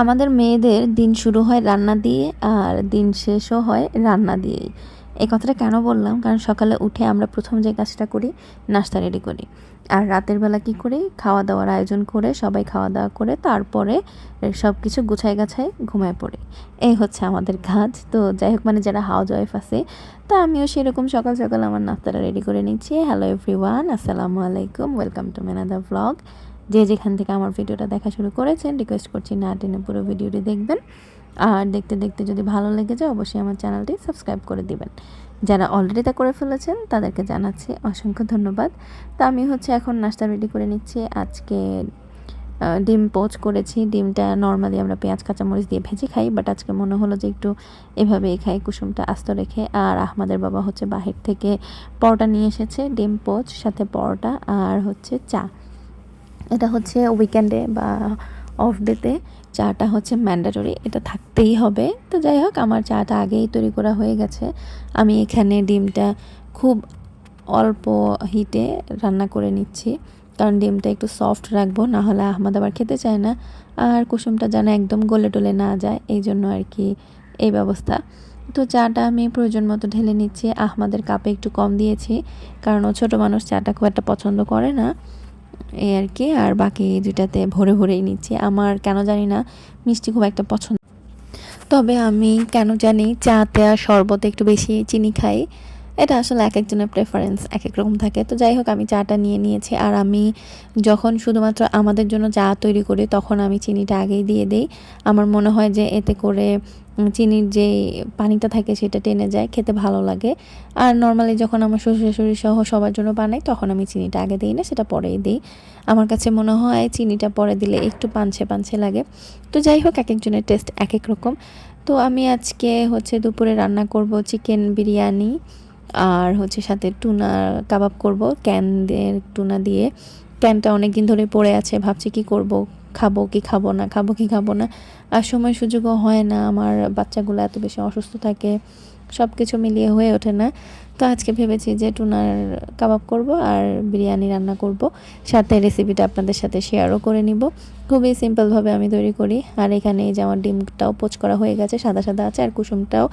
আমাদের মেয়েদের দিন শুরু হয় রান্না দিয়ে আর দিন শেষও হয় রান্না দিয়েই। এই কথাটা কেন বললাম? কারণ সকালে উঠে আমরা প্রথম যে কাজটা করি, নাস্তা রেডি করি। আর রাতের বেলা কি করি? খাওয়া দাওয়ার আয়োজন করে, সবাই খাওয়া দাওয়া করে, তারপরে সব কিছু গুছাই গাছাই ঘুমায় পড়ি। এই হচ্ছে আমাদের কাজ। তো যাই হোক মানে যারা হাউস ওয়াইফ আছে, তা আমিও সেরকম সকাল সকাল আমার নাস্তাটা রেডি করে নিচ্ছি। হ্যালো এভরিওয়ান আসসালামু আলাইকুম। ওয়েলকাম টু মেনাদা ভ্লগ যে যেখান থেকে আমার ভিডিওটা দেখা শুরু করেছেন রিকোয়েস্ট করছি না টেনে পুরো ভিডিওটি দেখবেন। আর দেখতে দেখতে যদি ভালো লেগে যায়, অবশ্যই আমার চ্যানেলটি সাবস্ক্রাইব করে দিবেন। যারা অলরেডি তা করে ফেলেছেন, তাদেরকে জানাচ্ছি অসংখ্য ধন্যবাদ। তো আমি হচ্ছে এখন নাস্তা রেডি করে নিচ্ছি। আজকে ডিম পোচ করেছি। ডিমটা নর্মালি আমরা পেঁয়াজ, কাঁচামরিচ দিয়ে ভেজে খাই বাট আজকে মনে হলো যে একটু এভাবেই খাই, কুসুমটা আস্ত রেখে। আর আহমাদের বাবা হচ্ছে বাহির থেকে পরোটা নিয়ে এসেছে, ডিম পোচ, সাথে পরোটা আর হচ্ছে চা। এটা হচ্ছে উইকেন্ডে বা অফ ডেতে চাটা হচ্ছে ম্যান্ডাটরি এটা থাকতেই হবে। তো যাই হোক, আমার চাটা আগেই তৈরি করা হয়ে গেছে। আমি এখানে ডিমটা খুব অল্প হিটে রান্না করে নিচ্ছি। কারণ ডিমটা একটু সফট রাখব, না হলে আহমদ আবার খেতে চায় না। আর কুসুমটা যেন একদম গলে টলে না যায় এই জন্য আর কি এই ব্যবস্থা। তো চাটা আমি প্রয়োজন মতো ঢেলে নিচ্ছি। আহমাদের কাপে একটু কম দিয়েছি, কারণ ও ছোটো মানুষ, চাটা খুব একটা পছন্দ করে না। এই আর কি, আর বাকি দুইটাতে ভরে ভরেই নিচ্ছি। আমার কেন জানি না, মিষ্টি খুব একটা পছন্দ। তবে আমি কেন জানি চাতে আর শরবতে একটু বেশি চিনি খাই। এটা আসলে এক একজনের প্রেফারেন্স এক এক রকম থাকে। তো যাই হোক, আমি চাটা নিয়ে নিয়েছি। আর আমি যখন শুধুমাত্র আমাদের জন্য চা তৈরি করি, তখন আমি চিনিটা আগেই দিয়ে দিই। আমার মনে হয় যে এতে করে চিনির যে পানিটা থাকে সেটা টেনে যায়, খেতে ভালো লাগে। আর নর্মালি যখন আমার শ্বশুর শাশুড়ি সহ সবার জন্য বানাই, তখন আমি চিনিটা আগে দিই না, সেটা পরেই দিই। আমার কাছে মনে হয় চিনিটা পরে দিলে একটু পাঞ্ছে পাঞ্ছে লাগে। তো যাই হোক এক একজনের টেস্ট এক এক রকম। তো আমি আজকে হচ্ছে দুপুরে রান্না করব চিকেন বিরিয়ানি, আর হচ্ছে সাথে টুনা কাবাব করব, ক্যানদের টুনা দিয়ে। ক্যানটা অনেক দিন ধরে পড়ে আছে, ভাবছি কি করব? খাব কি খাব না, খাব কি খাব না, আর সময় সুযোগও হয় না, আমার বাচ্চাগুলো এত বেশি অসুস্থ থাকে সব কিছু মিলিয়ে হয়ে ওঠে না। তো আজকে ভেবেছি যে টুনার কাবাব করব আর বিরিয়ানি রান্না করব, সাথে রেসিপিটা আপনাদের সাথে শেয়ারও করে নিব। খুবই সিম্পলভাবে আমি তৈরি করি, আর এখানে এই যে আমার ডিমটাও পোচ করা হয়ে গেছে, সাদা সাদা আছে আর কুসুমটাও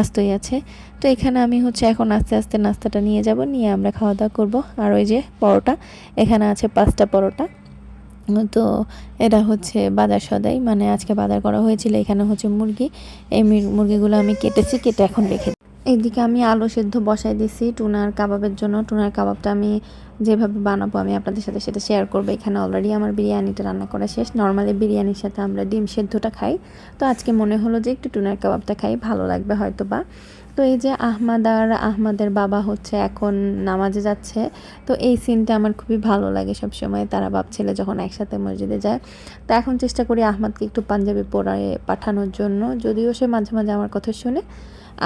আস্তই আছে। তো এখানে আমি হচ্ছে এখন আস্তে আস্তে নাস্তাটা নিয়ে যাব, নিয়ে আমরা খাওয়া দাওয়া করব। আর ওই যে পরোটা, এখানে আছে পাঁচটা পরোটা। তো এটা হচ্ছে বাজার সদাই। মানে আজকে বাজার করা হয়েছিল, এখানে হচ্ছে মুরগি। এই মুরগিগুলো আমি কেটেছি, কেটে এখন রেখে এইদিকে আমি আলু সেদ্ধ বসাই দিছি টুনার কাবাবের জন্য। টুনার কাবাবটা আমি যেভাবে বানাবো আমি আপনাদের সাথে সেটা শেয়ার করব। এখানে অলরেডি আমার বিরিয়ানিটা রান্না করা শেষ। নর্মালি বিরিয়ানির সাথে আমরা ডিম সেদ্ধটা খাই। তো আজকে মনে হলো যে একটু টুনার কাবাবটা খাই, ভালো লাগবে হয়তো বা তো এই যে আহমাদ আর আহমাদের বাবা হচ্ছে এখন নামাজে যাচ্ছে, তো এই সিনটা আমার খুবই ভালো লাগে সবসময়। তারা বাপ ছেলে যখন একসাথে মসজিদে যায়, তো এখন চেষ্টা করি আহমাদকে একটু পাঞ্জাবি পড়ায় পাঠানোর জন্য। যদিও সে মাঝে মাঝে আমার কথা শুনে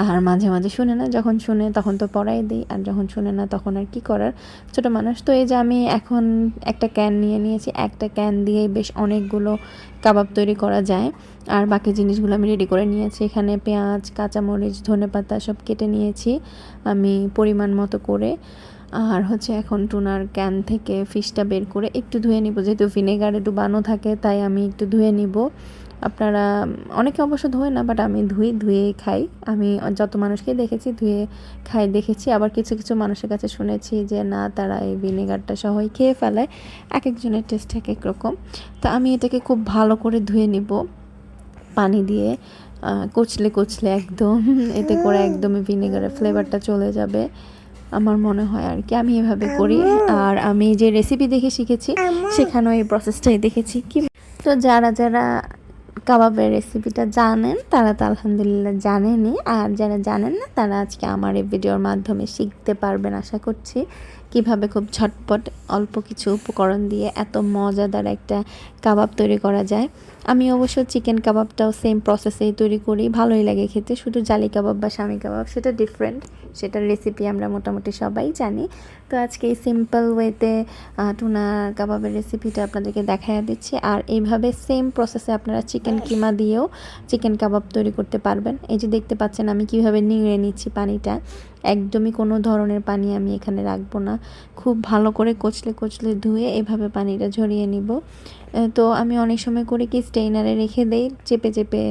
আর মাঝে মাঝে শুনে না, যখন শুনে তখন তো পড়াই দিই, আর যখন শুনে না তখন আর কি করার? ছোট মানুষ তো এই যে আমি এখন একটা ক্যান নিয়ে নিয়েছি, একটা ক্যান দিয়েই বেশ অনেকগুলো কাবাব তৈরি করা যায়, আর বাকি জিনিসগুলো আমি রেডি করে নিয়েছি। এখানে পেঁয়াজ, কাঁচামরিচ, ধনে পাতা সব কেটে নিয়েছি আমি পরিমাণ মতো করে, আর হচ্ছে এখন টুনার ক্যান থেকে ফিশটা বের করে একটু ধুয়ে নিব। যেহেতু ভিনেগার একটু ডুবানো থাকে, তাই আমি একটু ধুয়ে নিব। আপনারা অনেকে অবশ্য ধোয় না বাট আমি ধুই ধুয়েই খাই। আমি যত মানুষকে দেখেছি ধুয়ে খাই দেখেছি। আবার কিছু কিছু মানুষের কাছে শুনেছি যে না তারা এই ভিনেগারটা সহই খেয়ে ফেলায়। এক একজনের টেস্ট এক এক রকম তো আমি এটাকে খুব ভালো করে ধুয়ে নিব পানি দিয়ে। কচলে কচলে একদম। এতে করে একদমই ভিনেগারের ফ্লেভারটা চলে যাবে আমার মনে হয় আর কি। আমি এভাবে করি। আর আমি যে রেসিপি দেখে শিখেছি সেখানেও এই প্রসেসটাই দেখেছি। কি তো যারা যারা কাবাবের রেসিপিটা জানেন, তারা তো আলহামদুলিল্লাহ জানেনই আর যারা জানেন না, তারা আজকে আমার এই ভিডিওর মাধ্যমে শিখতে পারবেন আশা করছি। কীভাবে খুব ঝটপট অল্প কিছু উপকরণ দিয়ে এত মজাদার একটা কাবাব তৈরি করা যায়। আমি অবশ্য চিকেন কাবাবটাও সেম প্রসেসেই তৈরি করি। ভালোই লাগে খেতে। শুধু জালি কাবাব বা স্বামী কাবাব, সেটা ডিফারেন্ট সেটার রেসিপি আমরা মোটামুটি সবাই জানি। তো আজকে এই সিম্পল ওয়েতে টুনা কাবাবের রেসিপিটা আপনাদেরকে দেখাইয়া দিচ্ছি। আর এইভাবে সেম প্রসেসে আপনারা চিকেন কিমা দিয়েও চিকেন কাবাব তৈরি করতে পারবেন। এই যে দেখতে পাচ্ছেন আমি কীভাবে নিংড়ে নিচ্ছি পানিটা। একদমই কোনো ধরনের পানি আমি এখানে রাখব না। খুব ভালো করে কচলে কচলে ধুয়ে এভাবে পানিটা ঝরিয়ে নিব। তো আমি অনেক সময় করে কি স্টেইনারে রেখে দেই, চেপে চেপে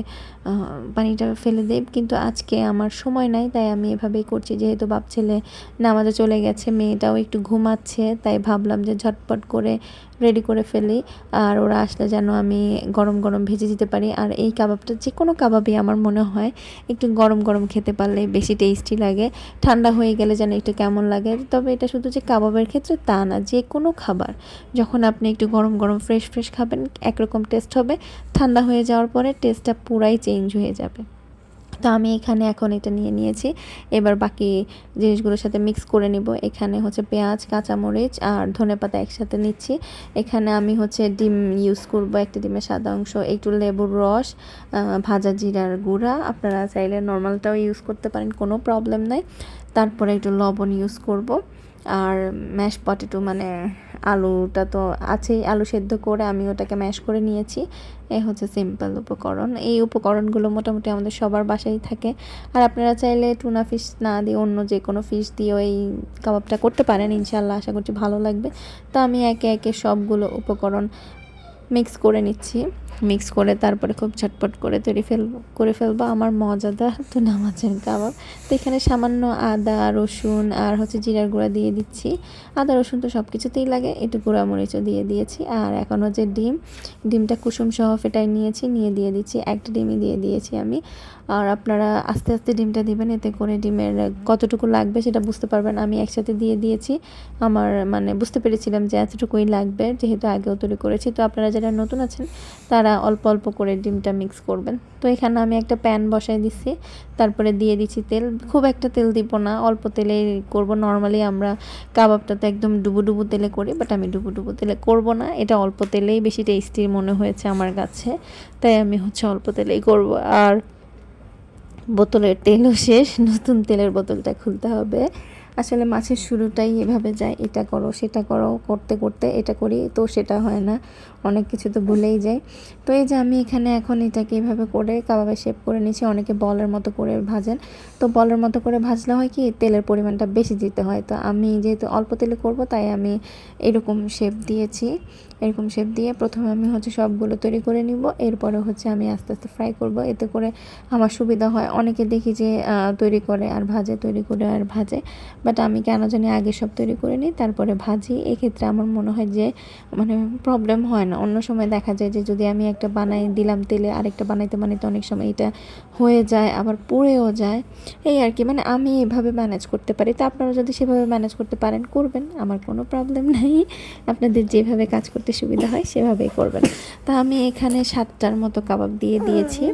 পানিটা ফেলে দেই, কিন্তু আজকে আমার সময় নাই, তাই আমি এভাবেই করছি। যেহেতু বাপ ছেলে নামাজে চলে গেছে, মেয়েটাও একটু ঘুমাচ্ছে, তাই ভাবলাম যে ঝটপট করে রেডি করে ফেলি, আর ওরা আসলে যেন আমি গরম গরম ভেজে দিতে পারি। আর এই কাবাবটা যে কোনো কাবাবই আমার মনে হয়, একটু গরম গরম খেতে পারলে বেশি টেস্টি লাগে, ঠান্ডা হয়ে গেলে যেন একটু কেমন লাগে। তবে এটা শুধু যে কাবাবের ক্ষেত্রে তা না, যে কোনো খাবার, যখন আপনি একটু গরম গরম ফ্রেশ ফ্রেশ খাবেন, একরকম টেস্ট হবে। ঠান্ডা হয়ে যাওয়ার পরে টেস্টটা পুরাই চেঞ্জ হয়ে যাবে। তো আমি এখানে এখন এটা নিয়ে নিয়েছি। এবার বাকি জিনিসগুলোর সাথে মিক্স করে নিব। এখানে হচ্ছে পেঁয়াজ, কাঁচামরিচ আর ধনেপাতা একসাথে নিচ্ছি। এখানে আমি হচ্ছে ডিম ইউজ করব একটা ডিমের সাদা অংশ, একটু লেবুর রস ভাজা জিরার গুঁড়া। আপনারা চাইলে নর্মালটাও ইউজ করতে পারেন, কোনো প্রবলেম নাই। তারপরে একটু লবণ ইউজ করব। আর ম্যাশ পটেটো মানে আলুটা তো আছেই, আলু সেদ্ধ করে আমি ওটাকে ম্যাশ করে নিয়েছি। এই হচ্ছে সিম্পল উপকরণ। এই উপকরণগুলো মোটামুটি আমাদের সবার বাসায় থাকে। আর আপনারা চাইলে টুনা ফিশ না দিয়ে অন্য যে কোনো ফিশ দিয়েও এই কাবাবটা করতে পারেন। ইনশাল্লাহ আশা করছি ভালো লাগবে। তো আমি একে একে সবগুলো উপকরণ মিক্স করে নিচ্ছি। মিক্স করে তারপরে খুব ঝটপট করে তৈরি ফেল, করে ফেলব। আমার মজাদার তো নামাজের কাবাব। তো এখানে সামান্য আদা, রসুন আর হচ্ছে জিরার গুঁড়া দিয়ে দিচ্ছি। আদা, রসুন তো সব কিছুতেই লাগে। একটু গুঁড়া মরিচও দিয়ে দিয়েছি। আর এখন হচ্ছে ডিম। ডিমটা কুসুম সহ ফেটাই নিয়েছি, নিয়ে দিয়ে দিচ্ছি। একটা ডিমই দিয়ে দিয়েছি আমি। আর আপনারা আস্তে আস্তে ডিমটা দিবেন। এতে করে ডিমের কতটুকু লাগবে সেটা বুঝতে পারবেন। আমি একসাথে দিয়ে দিয়েছি। আমার মানে বুঝতে পেরেছিলাম যে এতটুকুই লাগবে, যেহেতু আগেও তৈরি করেছি। তো আপনারা যারা নতুন আছেন, তারা অল্প অল্প করে ডিমটা মিক্স করবেন। তো এখানে আমি একটা প্যান বসাই দিচ্ছি, তারপরে দিয়ে দিচ্ছি তেল। খুব একটা তেল দিব না, অল্প তেলে করব। নর্মালি আমরা কাবাবটা তো একদম ডুবো ডুবো তেলে করি বাট আমি ডুবো ডুবো তেলে করব না। এটা অল্প তেলেই বেশি টেস্টি মনে হয়েছে আমার কাছে, তাই আমি হচ্ছে অল্প তেলেই করব। আর বোতলের তেলও শেষ, নতুন তেলের বোতলটা খুলতে হবে। আসলে মাছের শুরুটাই এভাবে যায়, এটা করো, সেটা করো, করতে করতে এটা করি, তো সেটা হয় না। অনেক কিছু তো ভুলেই যাই। তো এই যে আমি এখানে এখন এটাকে এভাবে করে কাবাবে শেপ করে নিয়েছি, অনেকে বলের মতো করে ভাজেন। তো বলের মতো করে ভাজলে হয় কি, তেলের পরিমাণটা বেশি দিতে হয়। তো আমি যেহেতু অল্প তেলে করব, তাই আমি এরকম শেপ দিয়েছি। এরকম শেপ দিয়ে প্রথমে আমি হচ্ছে সবগুলো তৈরি করে নিব। এরপরে হচ্ছে আমি আস্তে আস্তে ফ্রাই করব। এতে করে আমার সুবিধা হয়। অনেকে দেখি যে তৈরি করে আর ভাজে, তৈরি করে আর ভাজে। বাট আমি কেন জানি আগে সব তৈরি করে নিই, তারপরে ভাজি। এক্ষেত্রে আমার মনে হয় যে মানে প্রবলেম হয় না। অন্য সময় দেখা যায় যে যদি আমি একটা বানাই দিলাম তেলে, আরেকটা বানাইতে বানাইতে অনেক সময় এটা হয়ে যায়, আবার পড়েও যায়। এই আর কি মানে আমি এভাবে ম্যানেজ করতে পারি। তো আপনারা যদি সেভাবে ম্যানেজ করতে পারেন, করবেন। আমার কোনো প্রবলেম নেই। আপনাদের যেভাবে কাজ করতে সুবিধা হয়, সেভাবেই করবেন। তা আমি এখানে সাতটার মতো কাবাব দিয়ে দিয়েছি।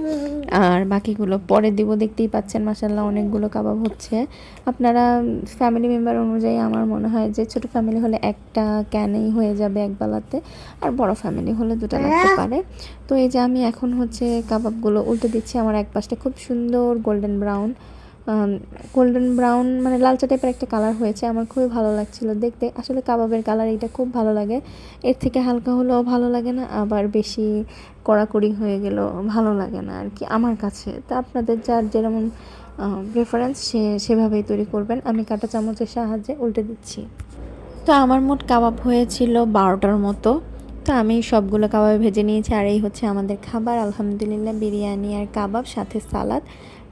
আর বাকিগুলো পরে দিব দেখতেই পাচ্ছেন মাসাল্লাহ অনেকগুলো কাবাব হচ্ছে। আপনারা ফ্যামিলি মেম্বার অনুযায়ী আমার মনে হয় যে ছোট ফ্যামিলি হলে একটা ক্যানেই হয়ে যাবে এক বেলাতে আর বড় ফ্যামিলি হলে দুটা লাগতে পারে। তো এই যে আমি এখন হচ্ছে কাবাবগুলো উল্টে দিচ্ছি আমার এক পাশটা খুব সুন্দর গোল্ডেন ব্রাউন গোল্ডেন ব্রাউন মানে লালচা টাইপের একটা কালার হয়েছে, আমার খুবই ভালো লাগছিল দেখতে। আসলে কাবাবের কালার এটা খুব ভালো লাগে। এর থেকে হালকা হলেও ভালো লাগে না, আবার বেশি কড়াকড়ি হয়ে গেলেও ভালো লাগে না আর কি আমার কাছে। তা আপনাদের যার যেরকম প্রেফারেন্স সে সেভাবেই তৈরি করবেন। আমি কাঁটা চামচের সাহায্যে উল্টে দিচ্ছি। তো আমার মোট কাবাব হয়েছিল বারোটার মতো। তো আমি সবগুলো কাবাব ভেজে নিয়েছি, আর এই হচ্ছে আমাদের খাবার। আলহামদুলিল্লাহ, বিরিয়ানি আর কাবাব, সাথে সালাদ।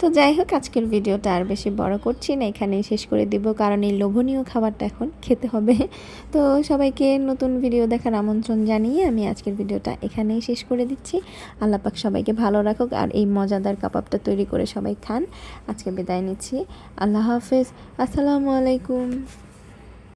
তো যাই হোক, আজকের ভিডিওটা আর বেশি বড় করছি না, এখানেই শেষ করে দিব, কারণ এই লোভনীয় খাবারটা এখন খেতে হবে। তো সবাইকে নতুন ভিডিও দেখার আমন্ত্রণ জানিয়ে আমি আজকের ভিডিওটা এখানেই শেষ করে দিচ্ছি। আল্লাপাক সবাইকে ভালো রাখুক, আর এই মজাদার কাবাবটা তৈরি করে সবাই খান। আজকে বিদায় নিচ্ছি। আল্লাহ হাফেজ। আসসালামু আলাইকুম।